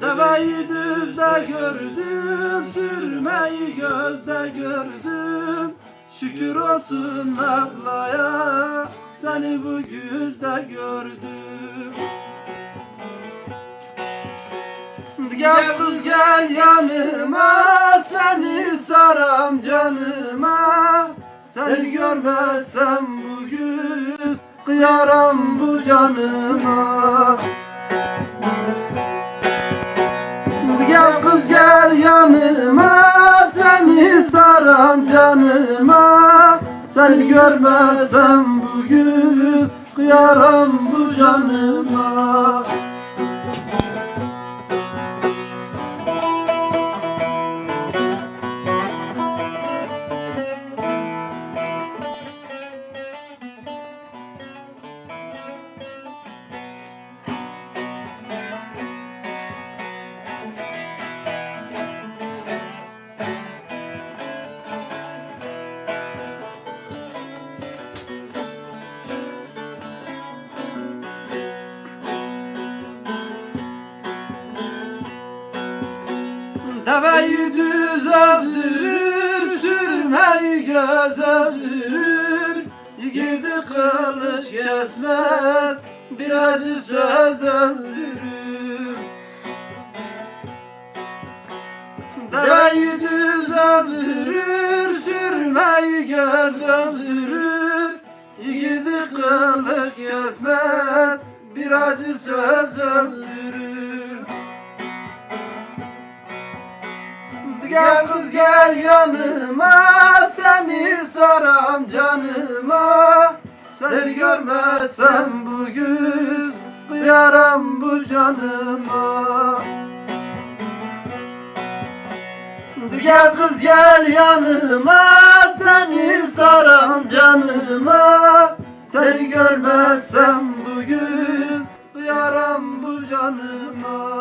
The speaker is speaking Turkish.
Deveyi düzde gördüm, sürmeyi gözde gördüm. Şükür olsun Mevla'ya, seni bu güzde gördüm. Gel kız gel yanıma, seni saram canıma. Seni görmezsem bugün, kıyaram bu canıma. Gel yanıma Seni saran canıma. Seni görmezsem bugün Kıyaram bu canıma Deveyi düz öldürür Sürmeyi göz öldürür Gidi kılıç kesmez Bir acı söz öldürür. Deveyi düz öldürür Sürmeyi göz öldürür Gidi kılıç kesmez Bir acı söz öldürür Gel kız gel yanıma Seni saram canıma. Seni görmezsem bugün Kıyarım bu canıma. Gel kız gel yanıma Seni saram canıma. Seni görmezsem bugün Kıyarım bu canıma